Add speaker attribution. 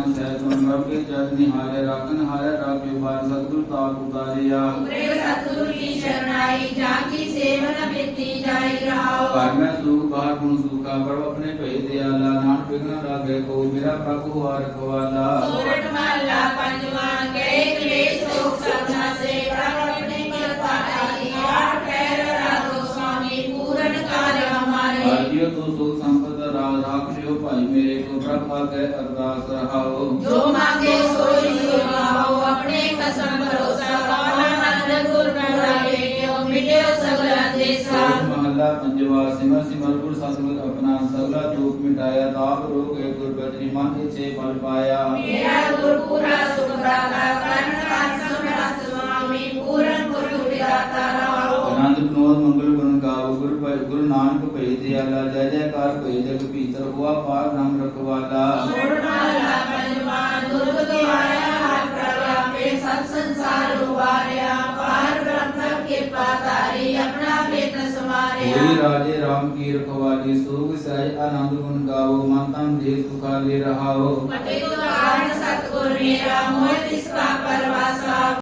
Speaker 1: ਨਾਮ ਮਨ ਰਬੇ ਜਗ ਨਿਹਾਰੇ ਰਾਖਨ ਹਾਰੇ ਰਾਖੇ ਬਾਰ ਸਤਿਗੁਰ ਤਾਪ ਉਤਾਰਿਆ।
Speaker 2: ਉਪਰੇ ਸਤਿਗੁਰ ਕੀ ਸ਼ਰਨਾਈ ਜਾਂ ਕੀ ਸੇਵਨ ਬਿਤੀ ਜਾਈ ਰਹਾਓ।
Speaker 1: ਘਰ ਮੈਂ ਸੁਖ ਬਾਹਰ ਗੁਣ ਸੁਖਾ ਪ੍ਰਭ ਆਪਣੇ ਭਏ ਦਿਆਲਾ ਨਾਨਕ ਬਿਗਨ ਰਾਗੇ ਕੋ ਮੇਰਾ ਪ੍ਰਭੂ ਆ ਰਖਵਾਲਾ
Speaker 2: ਸੋਰਠ ਮਹੱਲਾ ਪੰਜਵਾਂ ਗਏ ਕਲੇਸ਼ ਸੋਖ ਸਭਨਾ ਸੇ ਪ੍ਰਭ ਆਪਣੀ ਕਿਰਪਾ ਆਈ ਆਠ ਪੈਰ ਰਾਖੋ ਸੁਆਮੀ ਪੂਰਨ ਕਾਜ ਹਮਾਰੇ
Speaker 1: ਆਜਿਓ ਤੋ ਸੁਖ ਸੰਪਦ ਰਾਖਿਓ ਭਾਈ ਮੇਰੇ ਕੋ ਪ੍ਰਭ ਆਗੇ ਅਰਦਾਸ ਰਹਾਓ।
Speaker 2: ਜੋ ਮੰਗੇ ਸੋਈ ਸੁਣਾਓ ਆਪਣੇ ਕਸਮ ਭਰੋਸਾ ਪਾਵਨ ਮੰਨ ਗੁਰ ਪ੍ਰਣਾਏ ਕਿਉ ਮਿਟਿਓ ਸਗਲਾ ਦੇਸਾ
Speaker 1: ਮਹੱਲਾ ਪੰਜਵਾ ਸਿਮਰ ਸਿਮਰ ਗੁਰ ਸਤਿਗੁਰ ਆਪਣਾ ਸਗਲਾ ਦੁਖ ਮਿਟਾਇਆ ਤਾਪ ਰੋਗ ਗੁਰ ਬਚਨੀ ਮਨ ਇਛੇ ਫਲ ਪਾਇਆ।
Speaker 2: ਮੇਰਾ ਗੁਰ ਪੂਰਾ
Speaker 1: ਗੁਰ ਗੁਰੂ ਨਾਨਕ ਭੈ ਦਿਆਲਾ ਜੈ ਜੈਕਾਰ ਭੈ ਜਗ ਭੀਤਰ ਹੋਆ ਪਾਰ ਨਾਮ ਰਖਵਾਲਾ।
Speaker 2: ਸੁਰਨਾਲਾ ਪੰਜਵਾਂ ਦੁਰਗ ਦੁਆਇਆ ਹਰ ਪ੍ਰਗਾਪੇ ਸਤ ਸੰਸਾਰ ਉਵਾਰਿਆ ਪਾਰ ਬ੍ਰਹਮ ਕਿਰਪਾ ਤਾਰੀ ਆਪਣਾ ਬੇਤ
Speaker 1: ਹੋਈ
Speaker 2: ਸਮਾਰਿਆ
Speaker 1: ਰਾਜੇ ਰਾਮ ਕੀ ਰਖਵਾਲੀ ਸੋਗ ਸਹਿਜ ਆਨੰਦ ਗੁਣ ਗਾਓ ਮਨ ਤਨ ਦੇ ਸੁਖਾਲੇ ਰਹਾਓ।
Speaker 2: ਪਟਿ ਕਾਰਨ ਸਤਗੁਰ ਮੇਰਾ ਮੋਹ ਤਿਸ ਕਾ